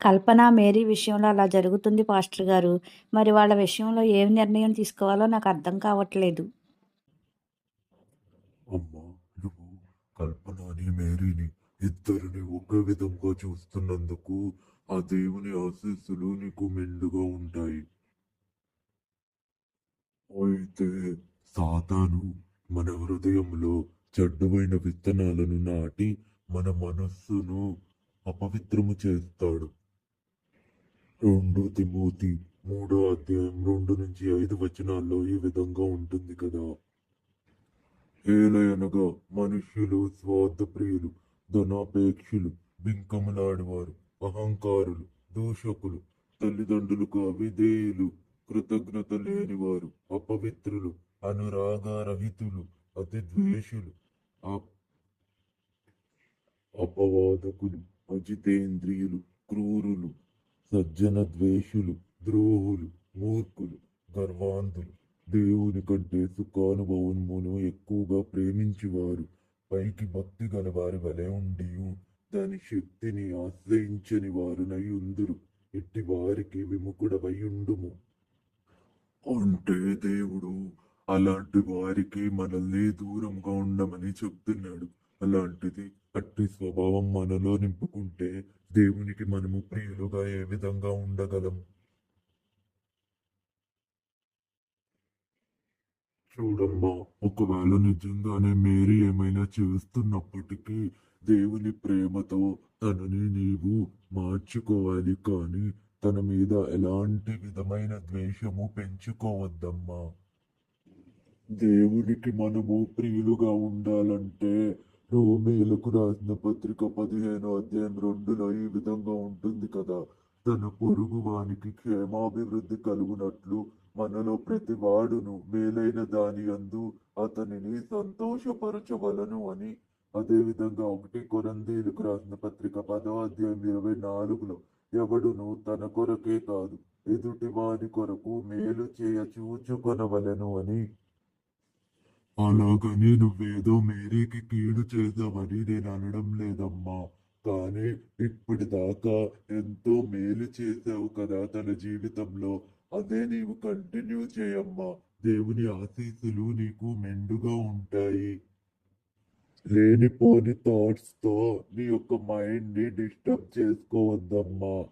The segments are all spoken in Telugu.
కల్పన, మేరీ విషయంలో అలా జరుగుతుంది పాస్టర్ గారు. మరి వాళ్ళ విషయంలో ఏం నిర్ణయం తీసుకోవాలో నాకు అర్థం కావట్లేదు. అమ్మా నువ్వు కల్పనని మేరీని ఇద్దరిని ఒకే విధంగా చూస్తున్నందుకు ఆ దేవుని ఆశీస్సులు నీకు మెండుగా ఉంటాయి అయితే సాతాను మన హృదయంలో చెడ్డమైన విత్తనాలను నాటి మన మనస్సును అపవిత్రము చేస్తాడు రెండు తిమోతి మూడో అధ్యాయం రెండు నుంచి ఐదు వచనాల్లో ఈ విధంగా ఉంటుంది కదా. ఏలయనగా మనుష్యులు స్వార్థప్రియులు ధనాపేక్షులు బింకములాడువారు అహంకారులు దూషకులు తల్లిదండ్రులకు అవిధేయులు కృతజ్ఞత లేనివారు అపవిత్రులు అనురాగరహితులు అతి ద్వేషులు అప్- అపవాదకులు అజితేంద్రియులు క్రూరులు సజ్జన ద్వేషులు ద్రోహులు మూర్ఖులు గర్వాంధులు దేవుని కంటే సుఖానుభవమును ఎక్కువగా ప్రేమించువారు. పైకి భక్తి గలవారి వలె ఉండి దాని శక్తిని ఆశ్రయించని వారునై ఉందురు. ఎట్టి వారికి విముఖుడవై ఉండుము అంటే దేవుడు అలాంటి వారికి మనల్ని దూరంగా ఉండమని చెప్తున్నాడు. అలాంటిది అట్టి స్వభావం మనలో నింపుకుంటే దేవునికి మనము ప్రియులుగా ఏ విధంగా ఉండగలం? చూడమ్మా ఒకవేళ నిజంగానే మేరీ ఏమైనా చేస్తున్నప్పటికీ దేవుని ప్రేమతో తనని నీవు మార్చుకోవాలి కానీ తన మీద ఎలాంటి విధమైన ద్వేషము పెంచుకోవద్దమ్మా. దేవునికి మనము ప్రియులుగా ఉండాలంటే రోమేలకు రాసిన పత్రిక పదిహేను అధ్యాయం రెండులో ఈ విధంగా ఉంటుంది కదా. తన పొరుగు వానికి క్షేమాభివృద్ధి కలుగునట్లు మనలో ప్రతి వాడును మేలైన దాని అందు అతనిని సంతోషపరచవలను అని. అదే విధంగా ఒకటి కొరందీలకు రాసిన పత్రిక పదో అధ్యాయం ఇరవై నాలుగులో ఎవడును తన కొరకే కాదు ఎదుటి వాని కొరకు మేలు చేయ చూచుకొనవలెను అని. అలాగని నువ్వేదో మేరీకి కీడు చేద్దామని నేను అనడం లేదమ్మా. కానీ ఇప్పటిదాకా ఎంతో మేలు చేసావు కదా తన జీవితంలో. అదే నీవు కంటిన్యూ చేయమ్మా. దేవుని ఆశీస్సులు నీకు మెండుగా ఉంటాయి. లేనిపోని థాట్స్తో నీ యొక్క మైండ్ని డిస్టర్బ్ చేసుకోవద్దమ్మా.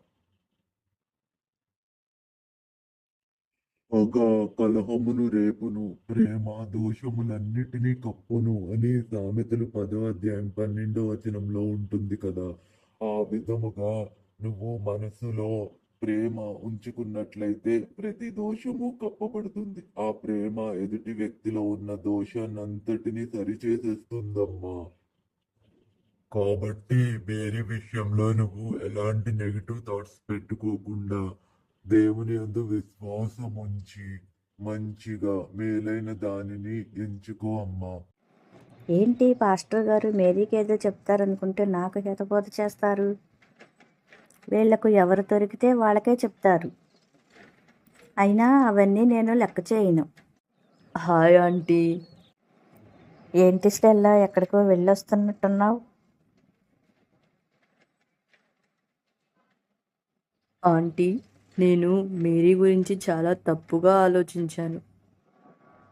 పగ కలహమును రేపును ప్రేమ దోషములన్నిటినీ కప్పును అని సామెతలు పదో అధ్యాయం పన్నెండో వచనంలో ఉంటుంది కదా. ఆ విధముగా నువ్వు మనసులో ప్రేమ ఉంచుకున్నట్లయితే ప్రతి దోషము కప్పబడుతుంది. ఆ ప్రేమ ఎదుటి వ్యక్తిలో ఉన్న దోషాన్నంతటినీ సరిచేసేస్తుందమ్మా. కాబట్టి వేరే విషయంలో నువ్వు ఎలాంటి నెగిటివ్ థాట్స్ పెట్టుకోకుండా దేవుని అందు విశ్వాసం ఉంచి మంచిగా మేలైన దానిని ఎంచుకో అమ్మా. ఏంటి పాస్టర్ గారు మేరీకి ఏదో చెప్తారనుకుంటే నాకు హితబోధ చేస్తారు? వీళ్ళకు ఎవరు దొరికితే వాళ్ళకే చెప్తారు. అయినా అవన్నీ నేను లెక్క చేయను. Hi aunty. ఏంటి స్టెల్లా ఎక్కడికో వెళ్ళొస్తున్నట్టున్నావు? ఆంటీ నేను మేరీ గురించి చాలా తప్పుగా ఆలోచించాను.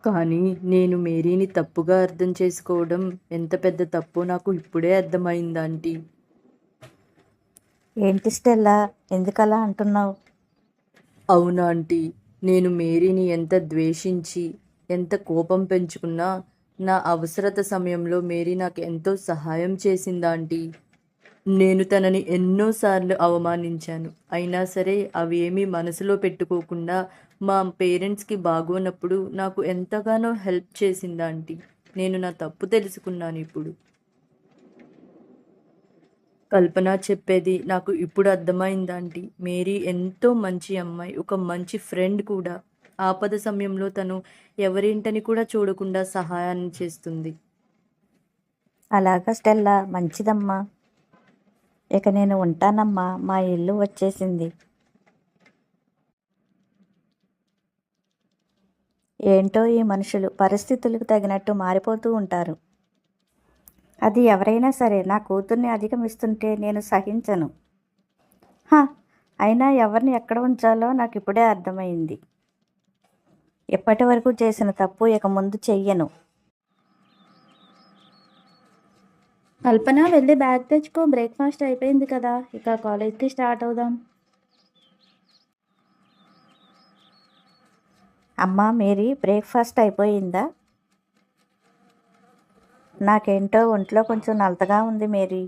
కానీ నేను మేరీని తప్పుగా అర్థం చేసుకోవడం ఎంత పెద్ద తప్పో నాకు ఇప్పుడే అర్థమైంది ఆంటీ. ఏంటి స్టెల్లా? ఎందుకలా అంటున్నావు? అవునా ఆంటీ. నేను మేరీని ఎంత ద్వేషించి ఎంత కోపం పెంచుకున్నా నా అవసరత సమయంలో మేరీ నాకు ఎంతో సహాయం చేసిందా ఆంటీ. నేను తనని ఎన్నోసార్లు అవమానించాను. అయినా సరే అవి ఏమీ మనసులో పెట్టుకోకుండా మా పేరెంట్స్కి బాగోనప్పుడు నాకు ఎంతగానో హెల్ప్ చేసింది ఆంటీ. నేను నా తప్పు తెలుసుకున్నాను ఇప్పుడు. కల్పన చెప్పేది నాకు ఇప్పుడు అర్థమైందాంటి మేరీ ఎంతో మంచి అమ్మాయి ఒక మంచి ఫ్రెండ్ కూడా. ఆపద సమయంలో తను ఎవరేంటని కూడా చూడకుండా సహాయాన్ని చేస్తుంది. అలాగా స్టెల్లా మంచిదమ్మా. ఇక నేను ఉంటానమ్మా మా ఇల్లు వచ్చేసింది. ఏంటో ఈ మనుషులు పరిస్థితులకు తగినట్టు మారిపోతూ ఉంటారు. అది ఎవరైనా సరే నా కూతుర్ని అధిగమిస్తుంటే నేను సహించను. అయినా ఎవరిని ఎక్కడ ఉంచాలో నాకు ఇప్పుడే అర్థమైంది. ఇప్పటి వరకు చేసిన తప్పు ఇక ముందు చెయ్యను. కల్పన వెళ్ళి బ్యాగ్ తెచ్చుకో. బ్రేక్ఫాస్ట్ అయిపోయింది కదా. ఇక కాలేజ్కి స్టార్ట్ అవుదాం. అమ్మా మేరీ బ్రేక్ఫాస్ట్ అయిపోయిందా? నాకేంటో ఒంట్లో కొంచెం నలతగా ఉంది మేరీ.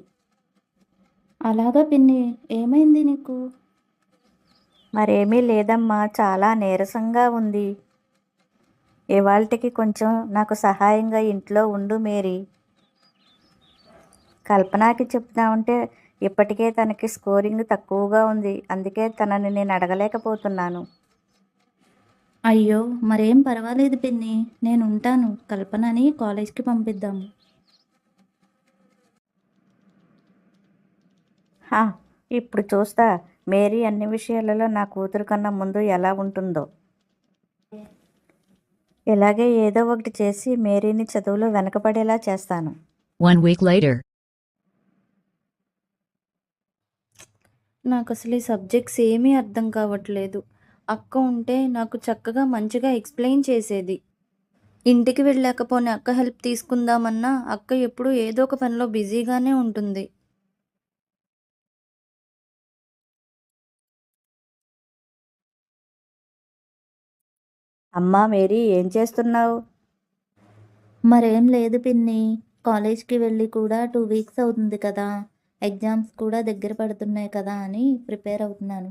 అలాగా పిన్ని ఏమైంది నీకు? మరేమీ లేదమ్మా చాలా నీరసంగా ఉంది. ఇవాళకి కొంచెం నాకు సహాయంగా ఇంట్లో ఉండు మేరీ. కల్పనకి చెప్తామంటే ఇప్పటికే తనకి స్కోరింగ్ తక్కువగా ఉంది. అందుకే తనని నేను అడగలేకపోతున్నాను. అయ్యో మరేం పర్వాలేదు పిన్ని. నేను ఉంటాను కల్పనని కాలేజ్కి పంపిద్దాం. హా, ఇప్పుడు చూస్తా. మేరీ అన్ని విషయాలలో నా కూతురు కన్నా ముందు ఎలా ఉంటుందో. ఇలాగే ఏదో ఒకటి చేసి మేరీని చదువులో వెనకబడేలా చేస్తాను. One week later. నాకు అసలు ఈ సబ్జెక్ట్స్ ఏమీ అర్థం కావట్లేదు. అక్క ఉంటే నాకు చక్కగా మంచిగా ఎక్స్ప్లెయిన్ చేసేది. ఇంటికి వెళ్ళాకపోని అక్క హెల్ప్ తీసుకుందామన్నా అక్క ఎప్పుడు ఏదో ఒక పనిలో బిజీగానే ఉంటుంది. అమ్మా మేరీ ఏం చేస్తున్నావు? మరేం లేదు పిన్ని. కాలేజ్కి వెళ్ళి కూడా టూ వీక్స్ అవుతుంది కదా. ఎగ్జామ్స్ కూడా దగ్గర పడుతున్నాయి కదా అని ప్రిపేర్ అవుతున్నాను.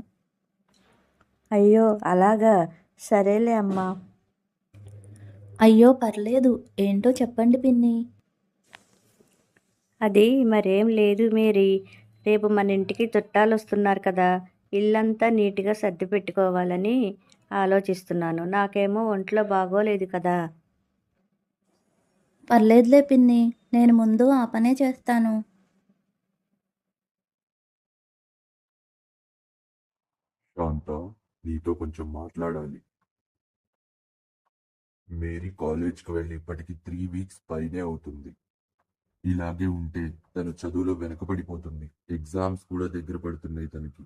అయ్యో అలాగా? సరేలే అమ్మా. అయ్యో పర్లేదు. ఏంటో చెప్పండి పిన్ని. అది మరేం లేదు మేరీ. రేపు మన ఇంటికి చుట్టాలు వస్తున్నారు కదా. ఇల్లంతా నీట్గా సర్ది పెట్టుకోవాలని ఆలోచిస్తున్నాను. నాకేమో ఒంట్లో బాగోలేదు కదా. పర్లేదులే పిన్ని. నేను ముందు ఆ పనే చేస్తాను. శాంత నీతో కొంచెం మాట్లాడాలి. మేరీ కాలేజ్కి వెళ్ళి ఇప్పటికి త్రీ వీక్స్ పైనే అవుతుంది. ఇలాగే ఉంటే తను చదువులో వెనకబడిపోతుంది. ఎగ్జామ్స్ కూడా దగ్గర పడుతున్నాయి తనకి.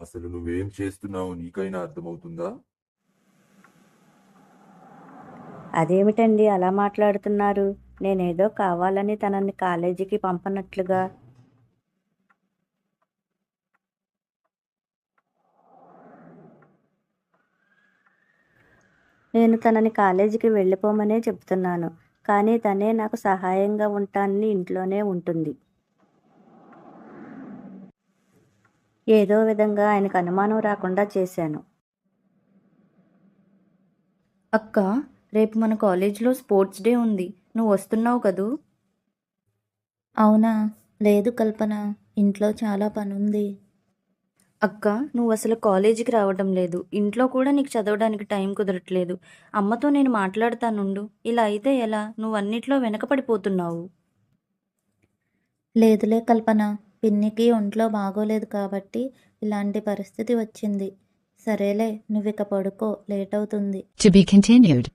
అసలు నువ్వేం చేస్తున్నావు నీకైనా అర్థమవుతుందా? అదేమిటండి అలా మాట్లాడుతున్నారు? నేనేదో కావాలని తనని కాలేజీకి పంపనట్లుగా నేను తనని కాలేజీకి వెళ్ళిపోమనే చెప్తున్నాను. కానీ తనే నాకు సహాయంగా ఉంటానని ఇంట్లోనే ఉంటుంది. ఏదో విధంగా ఆయనకు అనుమానం రాకుండా చేశాను. అక్క రేపు మన కాలేజ్లో స్పోర్ట్స్ డే ఉంది. నువ్వు వస్తున్నావు కదూ? అవునా? లేదు కల్పన. ఇంట్లో చాలా పని ఉంది అక్క నువ్వు అసలు కాలేజీకి రావడం లేదు. ఇంట్లో కూడా నీకు చదవడానికి టైం కుదరట్లేదు. అమ్మతో నేను మాట్లాడతానుండు. ఇలా అయితే ఎలా? నువ్వు అన్నిట్లో వెనకపడిపోతున్నావు. లేదులే కల్పన. పిన్నికి ఒంట్లో బాగోలేదు కాబట్టి ఇలాంటి పరిస్థితి వచ్చింది. సరేలే నువ్వు ఇక పడుకో. లేట్ అవుతుంది. To be continued.